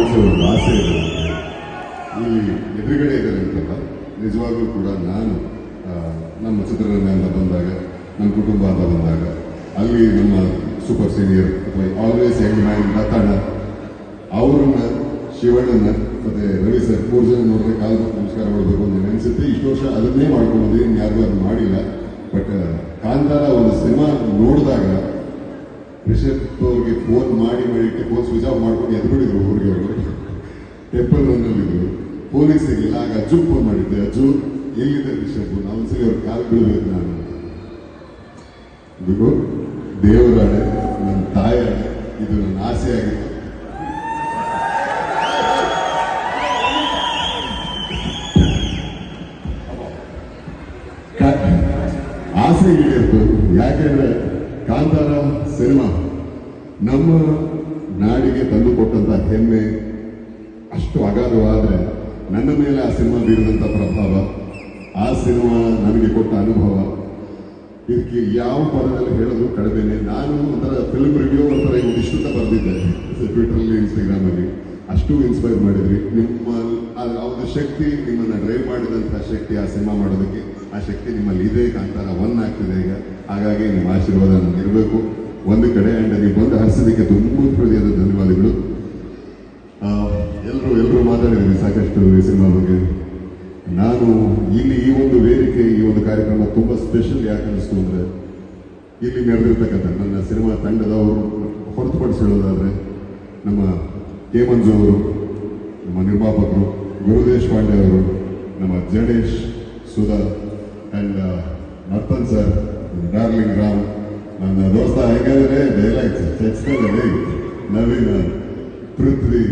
ಒಂದು ಆಸೆ ಇದೆ. ಈ ಎದುರುಗಡೆ ಇದ್ದಾರೆ ಅಂತಲ್ಲ ನಿಜವಾಗ್ಲೂ ಕೂಡ ನಾನು ನಮ್ಮ ಚಿತ್ರರಂಗ ಅಂತ ಬಂದಾಗ ನನ್ನ ಕುಟುಂಬ ಅಂತ ಬಂದಾಗ, ಅಲ್ಲಿ ನಮ್ಮ super senior always young man ಲತಾಣ ಅವರನ್ನ ಶಿವಣ್ಣನ ಮತ್ತೆ ರವಿ ಸರ್ ಮೂರು ಜನ ನೋಡಿದ್ರೆ ಕಾಲು ನಮಸ್ಕಾರ ಮಾಡಬೇಕು ಅಂತ ನೆನೆಸುತ್ತೆ. ಇಷ್ಟು ವರ್ಷ ಅದನ್ನೇ ಮಾಡ್ಕೊಂಡಿದ್ದೀನಿ. ಯಾರಿಗೂ ಅದು ಮಾಡಿಲ್ಲ. ಬಟ್ ಕಾಂತಾರ ಒಂದು ಸಿನಿಮಾ ನೋಡಿದಾಗ ರಿಷಬ್ ಅವ್ರಿಗೆ ಫೋನ್ ಮಾಡಿ ಮಾಡಿ ಫೋನ್ ಸ್ವಿಚ್ ಆಫ್ ಮಾಡ್ಕೊಂಡು ಎದ್ಬಿಟ್ಟಿದ್ರು ಊರಿಗೆ ಅವರು ಟೆಂಪಲ್ ರನ್ನಲ್ಲಿದ್ರು ಪೊಲೀಸ್ ಸಿಗಲಿಲ್ಲ ಆಗ ಅಜ್ಜು ಫೋನ್ ಮಾಡಿದ್ದೆ. ಅಜ್ಜು, ಎಲ್ಲಿದೆ ಬಿಷಪ್ ನಾವು ಸರಿ ಅವ್ರ ಕಾಲು ಬೀಳ್ಬೇಕು ನಾನು. ಇದು ದೇವರಾಣೆ ನನ್ನ ತಾಯಿ ಇದು ನನ್ನ ಆಸೆ ಆಗಿತ್ತು. ಆಸೆ ಈಡೇರ್ತು ಯಾಕೆಂದ್ರೆ ಕಾಂತಾರ ಸಿನಿಮಾ ನಮ್ಮ ನಾಡಿಗೆ ತಂದು ಕೊಟ್ಟಂತ ಹೆಮ್ಮೆ ಅಷ್ಟು ಅಗಾಧವಾದ್ರೆ ನನ್ನ ಮೇಲೆ ಆ ಸಿನಿಮಾ ಬೀರಿದಂತ ಪ್ರಭಾವ, ಆ ಸಿನಿಮಾ ನನಗೆ ಕೊಟ್ಟ ಅನುಭವ. ಇದಕ್ಕೆ ಯಾವ ಪದದಲ್ಲಿ ಹೇಳೋದು ಕಡಿಮೆನೆ. ನಾನು ಒಂಥರ ಫಿಲ್ಮ್ ರಿವ್ಯೂ ಒಂಥರ ಒಂದಿಷ್ಟು ಅಂತ ಬರೆದಿದ್ದೆ. ಟ್ವಿಟರಲ್ಲಿ ಇನ್ಸ್ಟಾಗ್ರಾಮ್ ಅಲ್ಲಿ ಅಷ್ಟು ಇನ್ಸ್ಪೈರ್ ಮಾಡಿದ್ರಿ. ನಿಮ್ಮ ಅವ್ರ ಶಕ್ತಿ ನಿಮ್ಮನ್ನ ಡ್ರೈವ್ ಮಾಡಿದಂಥ ಶಕ್ತಿ ಆ ಸಿನಿಮಾ ಮಾಡೋದಕ್ಕೆ ಆ ಶಕ್ತಿ ನಿಮ್ಮಲ್ಲಿ ಇದೆ ಕಾಂತಾರ ಒನ್ ಆಗ್ತಿದೆ ಈಗ. ಹಾಗಾಗಿ ನಿಮ್ಮ ಆಶೀರ್ವಾದ ನಮಗಿರಬೇಕು ಒಂದು ಕಡೆ ಅಂಡ್ ನೀವು ಬಂದು ಹರಿಸೋದಕ್ಕೆ ತುಂಬ ಹೃದಯದ ಧನ್ಯವಾದಗಳು. ಎಲ್ಲರೂ ಎಲ್ಲರೂ ಮಾತಾಡಿದ್ರಿ ಸಾಕಷ್ಟು ಈ ಸಿನಿಮಾ ಬಗ್ಗೆ. ನಾನು ಇಲ್ಲಿ ಈ ಒಂದು ವೇದಿಕೆ, ಈ ಒಂದು ಕಾರ್ಯಕ್ರಮ ತುಂಬ ಸ್ಪೆಷಲ್ ಯಾಕೆ ಅಂದ್ರೆ, ಇಲ್ಲಿ ನಡೆದಿರ್ತಕ್ಕಂಥ ನನ್ನ ಸಿನಿಮಾ ತಂಡದವರು ಹೊರತುಪಡಿಸಿ ಹೇಳೋದಾದರೆ ನಮ್ಮ ಕೆ ಮಂಜು ಅವರು, ನಮ್ಮ ನಿರ್ಮಾಪಕರು ಗುರುದೇಶ್ ಪಾಂಡೆ ಅವರು, ನಮ್ಮ Jadesh Sudha and Nartan sir darling Ram ನನ್ನ ದೋಸ್ತ ಹೇಗಾದ್ರೆ ಡೈಲಾಗ್ ಚಚ್ತದೆ ನವೀನ ಪೃಥ್ವಿ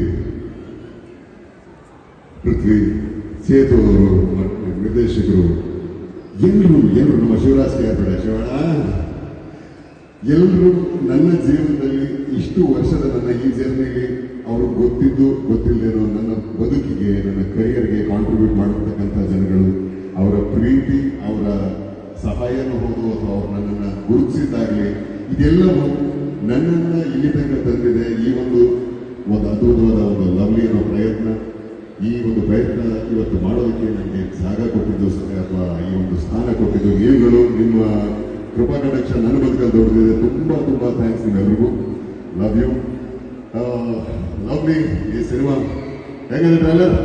ಪೃಥ್ವಿ ಸೇತು ಅವರು ನಿರ್ದೇಶಕರು. ಎಲ್ಲರೂ ಎಲ್ಲರೂ ನಮ್ಮ ಶಿವರಾಜ್ ಕೆ ಬೇಡ ಎಲ್ಲರೂ ನನ್ನ ಜೀವನದಲ್ಲಿ ಇಷ್ಟು ವರ್ಷದ ನನ್ನ ಈ ಜರ್ನಿಗೆ ಅವರು ಗೊತ್ತಿದ್ದು ಗೊತ್ತಿಲ್ಲದೇನೋ ನನ್ನ ಬದುಕಿಗೆ ನನ್ನ ಕರಿಯರ್ಗೆ ಕಾಂಟ್ರಿಬ್ಯೂಟ್ ಮಾಡಿರ್ತಕ್ಕಂಥ ಜನಗಳು ಅವರ ಪ್ರೀತಿ ಅವರ ಸಹಾಯನೂ ಹೌದು ಅವರು ನನ್ನನ್ನು ಗುರುತಿಸಿದ್ದಾಗಲಿ, ಇದೆಲ್ಲವೂ ನನ್ನನ್ನು ಇಲ್ಲಿ ತನಕ ತಂದಿದೆ. ಈ ಒಂದು ಒಂದು ಅದ್ಭುತವಾದ ಒಂದು ಲವ್ಲಿ ಅನ್ನೋ ಪ್ರಯತ್ನ, ಈ ಒಂದು ಪ್ರಯತ್ನ ಇವತ್ತು ಮಾಡೋದಕ್ಕೆ ನನಗೆ ಜಾಗ ಕೊಟ್ಟಿದ್ದು, ಅಥವಾ ಈ ಒಂದು ಸ್ಥಾನ ಕೊಟ್ಟಿದ್ದು ನೀವುಗಳು. ನಿಮ್ಮ ಕೃಪಾ ಕಟಾಕ್ಷ ನನ್ನ ಬದುಕಲ್ಲಿ ದೊಡ್ಡದಿದೆ ತುಂಬ ತುಂಬ ಥ್ಯಾಂಕ್ಸ್ ನಿಮ್ಮೆಲ್ರಿಗೂ. ಲವ್ ಯು ಲವ್ಲಿ, ಈ ಸಿನಿಮಾ ಹೇಗಿದೆ ಟ್ರೈಲರ್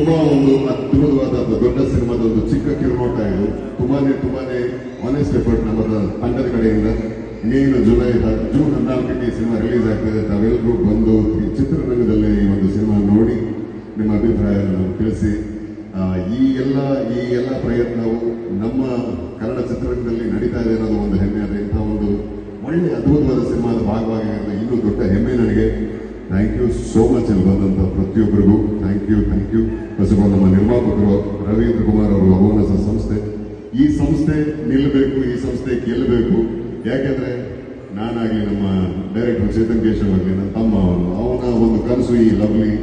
ತುಂಬಾ ಒಂದು ಅದ್ಭುತವಾದ ದೊಡ್ಡ ಸಿನಿಮಾದ ಒಂದು ಚಿಕ್ಕ ಕಿರುನೋಟ ಇದು. ತುಂಬಾನೇ ತುಂಬಾನೇ ಆನೆಸ್ಟ್ ಎಫರ್ಟ್ ನಮ್ಮ ತಂಡದ ಕಡೆಯಿಂದ. ಮೇ ಜುಲೈ ಜೂನ್ ಹದಿನಾಲ್ಕಕ್ಕೆ ಈ ಸಿನಿಮಾ ರಿಲೀಸ್ ಆಗ್ತದೆ. ತಾವೆಲ್ಲರೂ ಬಂದು ಈ ಚಿತ್ರರಂಗದಲ್ಲಿ ಈ ಒಂದು ಸಿನಿಮಾ ನೋಡಿ ನಿಮ್ಮ ಅಭಿಪ್ರಾಯವನ್ನು ತಿಳಿಸಿ. ಈ ಎಲ್ಲ ಈ ಎಲ್ಲ ಪ್ರಯತ್ನವು ನಮ್ಮ ಕನ್ನಡ ಚಿತ್ರರಂಗದಲ್ಲಿ ನಡೀತಾ ಇದೆ ಅನ್ನೋದು ಒಂದು ಹೆಮ್ಮೆ. ಅದ ಇಂಥ ಒಂದು ಒಳ್ಳೆ, ಅದ್ಭುತವಾದ ಸಿನಿಮಾದ ಭಾಗವಾಗಿ ಇನ್ನೂ ದೊಡ್ಡ ಹೆಮ್ಮೆ ನನಗೆ ಥ್ಯಾಂಕ್ ಯು ಸೋ ಮಚ್ ಪ್ರತಿಯೊಬ್ಬರಿಗೂ. Thank you thank you first of all ನಮ್ಮ ನಿರ್ಮಾಪಕರು ರವೀಂದ್ರ ಕುಮಾರ್ ಅವರು ಅವನಸ ಸಂಸ್ಥೆ. ಈ ಸಂಸ್ಥೆ ನಿಲ್ಲಬೇಕು, ಈ ಸಂಸ್ಥೆ ಗೆಲ್ಲಬೇಕು. ಯಾಕೆಂದ್ರೆ ನಾನಾಗಲಿ ನಮ್ಮ ಡೈರೆಕ್ಟರ್ ಚೇತನ್ ಕೇಶವ್ ಆಗಲಿ ನನ್ನ ತಮ್ಮ ಅವನು ಅವನ ಒಂದು ಕನಸು ಈ ಲವ್ಲಿ.